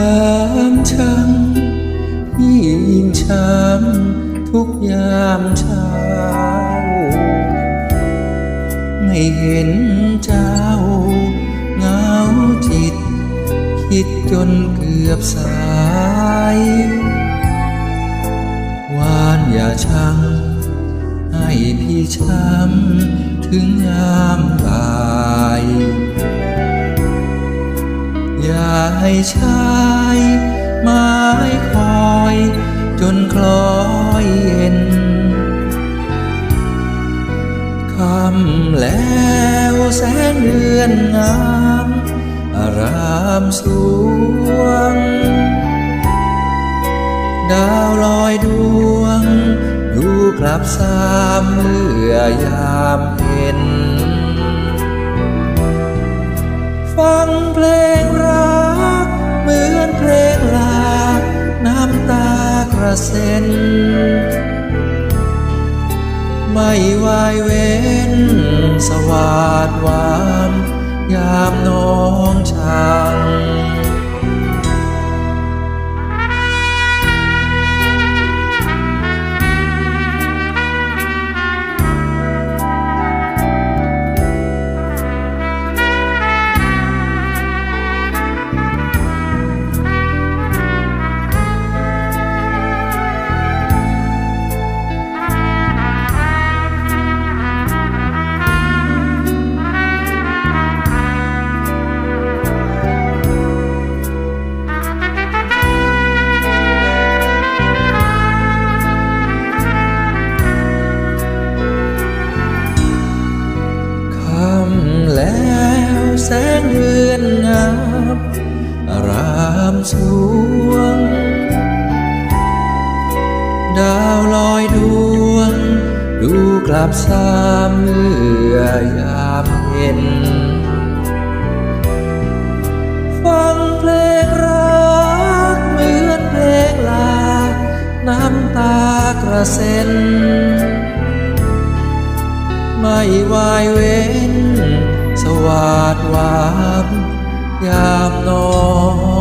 ามช้ำพี่ยิ่งช้ำทุกยามเช้า ไม่เห็นเจ้าเงาจิต คิดจนเกือบสาย วานอย่าชังให้พี่ช้ำถึงยามบ่ายอย่าให้ช้า คำแล้วแสงเดือนงามอารามสวง ดาวลอยดวงอยู่กลับสามเมื่อยามเห็น ฟังเพลงรัก เหมือนเพลงลา น้ำตากระเซ็น ไม่วายเว้น สวาดหวาน ยามน้องชา งเดือนงับรามสวง ดาวลอยดวง ดูกลับสามเมื่อยามเห็น ฟังเพลงรักเหมือนเพลงลา น้ำตากระเซ็น ไม่วายเว้น สวาดวามยามนอน